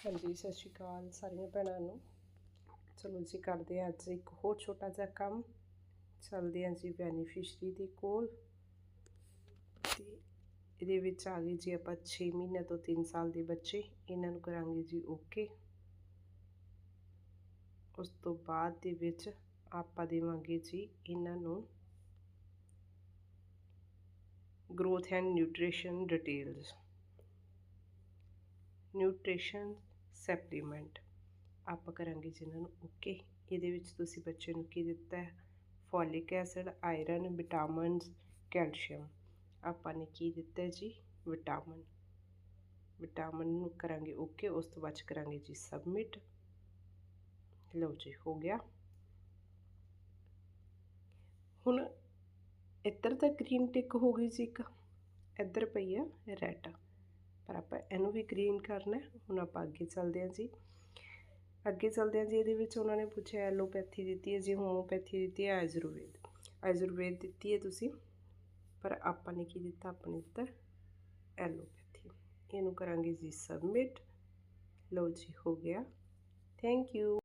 ਹਾਂਜੀ, ਸਤਿ ਸ਼੍ਰੀ ਅਕਾਲ ਸਾਰੀਆਂ ਭੈਣਾਂ ਨੂੰ। ਚਲੋ ਜੀ, ਕਰਦੇ ਹਾਂ ਅੱਜ ਇੱਕ ਹੋਰ ਛੋਟਾ ਜਿਹਾ ਕੰਮ। ਚੱਲਦੇ ਹਾਂ ਜੀ ਬੈਨੀਫਿਸ਼ਰੀ ਦੇ ਕੋਲ। ਤੇ ਇਹਦੇ ਵਿੱਚ ਆ ਗਏ ਜੀ ਆਪਾਂ 6 ਮਹੀਨੇ ਤੋਂ 3 ਸਾਲ ਦੇ ਬੱਚੇ। ਇਹਨਾਂ ਨੂੰ ਕਰਾਂਗੇ ਜੀ ਓਕੇ ਉਸ ਤੋਂ ਬਾਅਦ ਦੇ ਵਿੱਚ ਆਪਾਂ ਦੇਵਾਂਗੇ ਜੀ ਇਹਨਾਂ ਨੂੰ growth and nutrition details nutrition supplement ਆਪਾਂ ਕਰਾਂਗੇ ਜਿਨ੍ਹਾਂ ਨੂੰ ਓਕੇ ਇਹਦੇ ਵਿੱਚ ਤੁਸੀਂ ਬੱਚੇ ਨੂੰ ਕੀ ਦਿੱਤਾ ਹੈ? Folic acid iron vitamins calcium ਆਪਾਂ ਨੇ ਕੀ ਦਿੱਤਾ ਜੀ? ਵਿਟਾਮਿਨ ਵਿਟਾਮਿਨ ਨੂੰ ਕਰਾਂਗੇ ਓਕੇ ਉਸ ਤੋਂ ਬਾਅਦ ਕਰਾਂਗੇ ਜੀ ਸਬਮਿਟ ਲਓ ਜੀ, ਹੋ ਗਿਆ। ਹੁਣ ਇੱਧਰ ਤਾਂ ਗ੍ਰੀਨ ਟਿਕ ਹੋ ਗਈ ਜੀ ਇੱਕ, ਇੱਧਰ ਪਈ ਆ ਰੈੱਡ ਪਰ ਆਪਾਂ ਇਹਨੂੰ ਵੀ ਗ੍ਰੀਨ ਕਰਨਾ ਹੁਣ ਆਪਾਂ ਅੱਗੇ ਚੱਲਦੇ ਹਾਂ ਜੀ। ਅੱਗੇ ਚੱਲਦੇ ਹਾਂ ਜੀ, ਇਹਦੇ ਵਿੱਚ ਉਹਨਾਂ ਨੇ ਪੁੱਛਿਆ ਐਲੋਪੈਥੀ ਦਿੱਤੀ ਹੈ ਜੀ ਹੋਮੋਪੈਥੀ ਦਿੱਤੀ ਹੈ, ਆਯੁਰਵੇਦ। ਆਯੁਰਵੇਦ ਦਿੱਤੀ ਹੈ ਤੁਸੀਂ, ਪਰ ਆਪਾਂ ਨੇ ਕੀ ਦਿੱਤਾ? ਆਪਾਂ ਨੇ ਦਿੱਤਾ ਐਲੋਪੈਥੀ ਇਹਨੂੰ ਕਰਾਂਗੇ ਜੀ ਸਬਮਿਟ ਲਓ ਜੀ, ਹੋ ਗਿਆ। Thank you